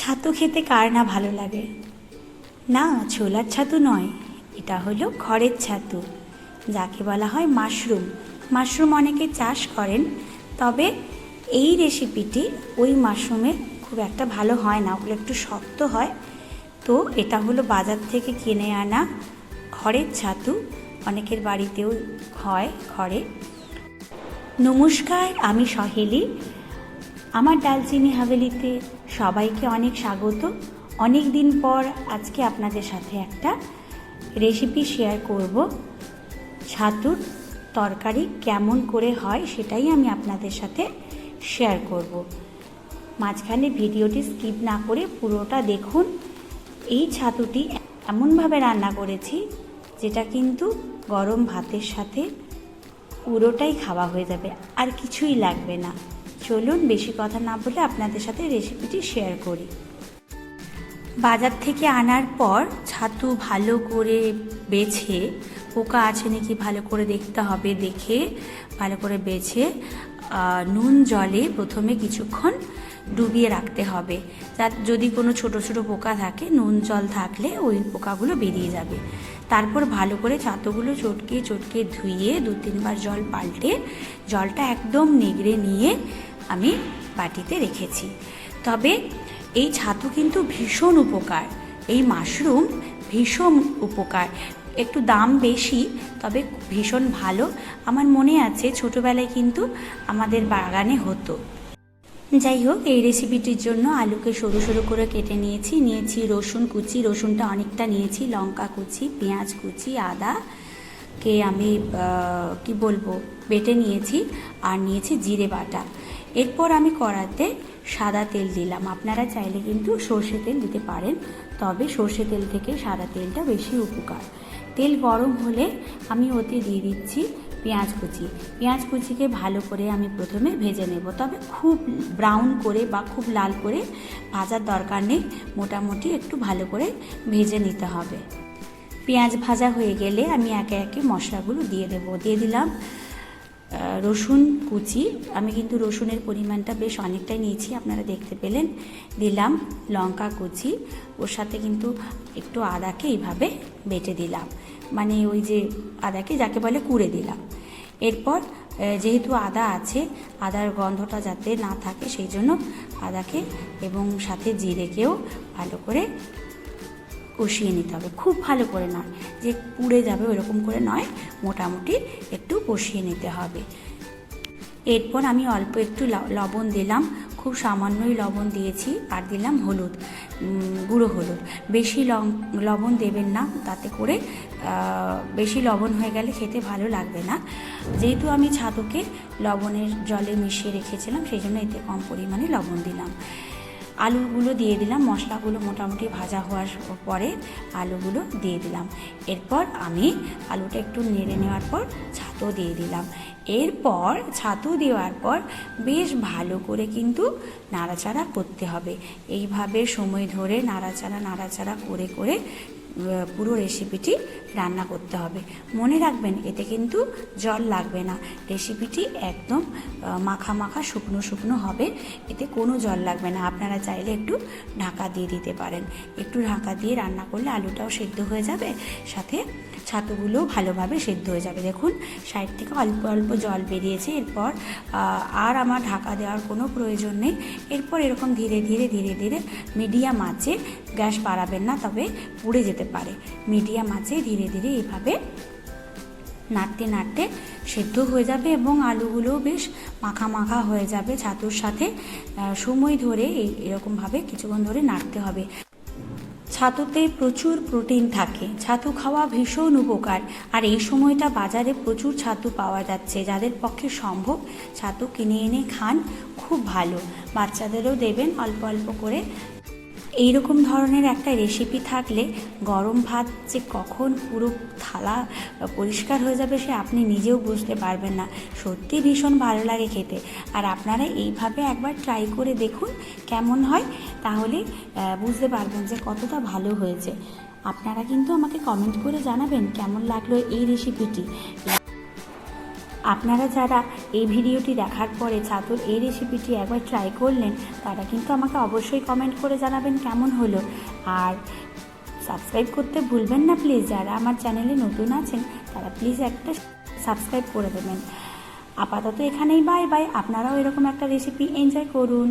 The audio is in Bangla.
ছাতু খেতে কার না ভালো লাগে? না, ছোলার ছাতু নয়, এটা হলো ঘরের ছাতু, যাকে বলা হয় মাশরুম। মাশরুম অনেকে চাষ করেন, তবে এই রেসিপিটি ওই মাশরুমে খুব একটা ভালো হয় না, ওগুলো একটু শক্ত হয়। তো এটা হলো বাজার থেকে কিনে আনা ঘরের ছাতু, অনেকের বাড়িতেও হয় ঘরে নমস্কার, আমি সহেলি। আমার ডালচিনি হাভেলিতে সবাইকে অনেক স্বাগত। অনেক দিন পর আজকে আপনাদের সাথে একটা রেসিপি শেয়ার করব। ছাতুর তরকারি কেমন করে হয় সেটাই আমি আপনাদের সাথে শেয়ার করব। মাঝখানে ভিডিওটি স্কিপ না করে পুরোটা দেখুন। এই ছাতুটি এমনভাবে রান্না করেছি, যেটা কিন্তু গরম ভাতের সাথে পুরোটাই খাওয়া হয়ে যাবে, আর কিছুই লাগবে না। চলুন বেশি কথা না বলে আপনাদের সাথে রেসিপিটি শেয়ার করি। বাজার থেকে আনার পর ছাতু ভালো করে বেছে, পোকা আছে নাকি ভালো করে দেখতে হবে, দেখে ভালো করে বেছে নুন জলে প্রথমে কিছুক্ষণ ডুবিয়ে রাখতে হবে। যার যদি কোনো ছোট ছোট পোকা থাকে, নুন জল থাকলে ওই পোকাগুলো বেরিয়ে যাবে। তারপর ভালো করে ছাতুগুলো চটকে চটকে ধুইয়ে দু তিনবার জল পাল্টে জলটা একদম নেগড়ে নিয়ে আমি বাটিতে রেখেছি। তবে এই ছাতু কিন্তু ভীষণ উপকার। এই মাশরুম ভীষণ উপকার। একটু দাম বেশি, তবে ভীষণ ভালো। আমার মনে আছে ছোটোবেলায় কিন্তু আমাদের বাগানে হতো। যাই হোক এই রেসিপিটির জন্য আলুকে সরু সরু করে কেটে নিয়েছি। নিয়েছি রসুন কুচি। রসুনটা অনেকটা নিয়েছি। লঙ্কা কুচি, পেঁয়াজ কুচি, আদা কে আমি কি বলব, বেটে নিয়েছি আর নিয়েছি জিরে বাটা। এরপর আমি কড়াতে সাদা তেল দিলাম। আপনারা চাইলে কিন্তু সর্ষে তেল দিতে পারেন, তবে সর্ষে তেল থেকে সাদা তেলটা বেশি উপকার। তেল গরম হলে আমি ওতে দিয়ে দিচ্ছি পেঁয়াজ কুচি। পেঁয়াজ কুচিকে ভালো করে আমি প্রথমে ভেজে নেব। তবে খুব ব্রাউন করে বা খুব লাল করে ভাজার দরকার নেই। মোটামুটি একটু ভালো করে ভেজে নিতে হবে। পেঁয়াজ ভাজা হয়ে গেলে আমি একে একে মশলাগুলো দিয়ে দেবো। দিয়ে দিলাম রসুন কুচি। আমি কিন্তু রসুনের পরিমাণটা বেশ অনেকটাই নিয়েছি, আপনারা দেখতে পেলেন। দিলাম লঙ্কা কুচি, ওর সাথে কিন্তু একটু আদাকে এইভাবে বেটে দিলাম। মানে ওই যে আদাকে যাকে বলে কুড়ে দিলাম। এরপর যেহেতু আদা আছে, আদার গন্ধটা যাতে না থাকে, সেই জন্য আদাকে এবং সাথে জিরেকেও ভালো করে কষিয়ে নিতে হবে। খুব ভালো করে নয়। যে পুড়ে যাবে ওরকম করে নয়, মোটামুটি একটু কষিয়ে নিতে হবে। এরপর আমি অল্প একটু লবণ দিলাম। খুব সামান্যই লবণ দিয়েছি আর দিলাম হলুদ গুঁড়ো হলুদ। বেশি লবণ দেবেন না, তাতে করে বেশি লবণ হয়ে গেলে খেতে ভালো লাগবে না। যেহেতু আমি ছাতুকে লবণের জলে মিশিয়ে রেখেছিলাম, সেই জন্য এতে কম পরিমাণে লবণ দিলাম। আলুগুলো দিয়ে দিলাম। মশলাগুলো মোটামুটি ভাজা হওয়ার পরে আলুগুলো দিয়ে দিলাম। এরপর আমি আলুটা একটু নেড়ে নেওয়ার পর ছাতু দিয়ে দিলাম। এরপর ছাতু দেওয়ার পর বেশ ভালো করে কিন্তু নাড়াচাড়া করতে হবে। এইভাবে সময় ধরে নাড়াচাড়া নাড়াচাড়া করে করে পুরো রেসিপিটি রান্না করতে হবে। মনে রাখবেন, এতে কিন্তু জল লাগবে না। রেসিপিটি একদম মাখা মাখা শুকনো শুকনো হবে। এতে কোনো জল লাগবে না। আপনারা চাইলে একটু ঢাকা দিয়ে দিতে পারেন। একটু ঢাকা দিয়ে রান্না করলে আলুটাও সেদ্ধ হয়ে যাবে। সাথে ছাতুগুলোও ভালোভাবে সেদ্ধ হয়ে যাবে। দেখুন সাইড থেকে অল্প অল্প জল বেরিয়েছে। এরপর আর আমার ঢাকা দেওয়ার কোনো প্রয়োজন নেই। এরপর এরকম ধীরে ধীরে ধীরে ধীরে মিডিয়াম আঁচে গ্যাস বাড়াবেন না, তবে পুড়ে যেতে পারে। মিডিয়াম আছে, ধীরে ধীরে এভাবে নাড়তে নাড়তে সেদ্ধ হয়ে যাবে এবং আলুগুলোও বেশ মাখা মাখা হয়ে যাবে ছাতুর সাথে। সময় ধরে এই এরকমভাবে কিছুক্ষণ ধরে নাড়তে হবে। ছাতুতে প্রচুর প্রোটিন থাকে। ছাতু খাওয়া ভীষণ উপকার। আর এই সময়টা বাজারে প্রচুর ছাতু পাওয়া যাচ্ছে। যাদের পক্ষে সম্ভব ছাতু কিনে এনে খান, খুব ভালো। বাচ্চাদেরও দেবেন অল্প অল্প করে। এইরকম ধরনের একটা রেসিপি থাকলে গরম ভাত যে কখন পুরো থালা পরিষ্কার হয়ে যাবে সে আপনি নিজেও বুঝতে পারবেন না। সত্যি ভীষণ ভালো লাগে খেতে। আর আপনারা এইভাবে একবার ট্রাই করে দেখুন কেমন হয়, তাহলে বুঝতে পারবেন যে কতটা ভালো হয়েছে। আপনারা কিন্তু আমাকে কমেন্ট করে জানাবেন কেমন লাগল এই রেসিপিটি আপনারা যারা এই ভিডিওটি দেখার পরে ছাতুর এই রেসিপিটি একবার ট্রাই করলেন, তারা কিন্তু আমাকে অবশ্যই কমেন্ট করে জানাবেন কেমন হলো। আর সাবস্ক্রাইব করতে ভুলবেন না প্লিজ যারা আমার চ্যানেলে নতুন আছেন, তারা প্লিজ একটা সাবস্ক্রাইব করে দেবেন। আপাতত এখানেই বাই বাই আপনারাও এরকম একটা রেসিপি এনজয় করুন।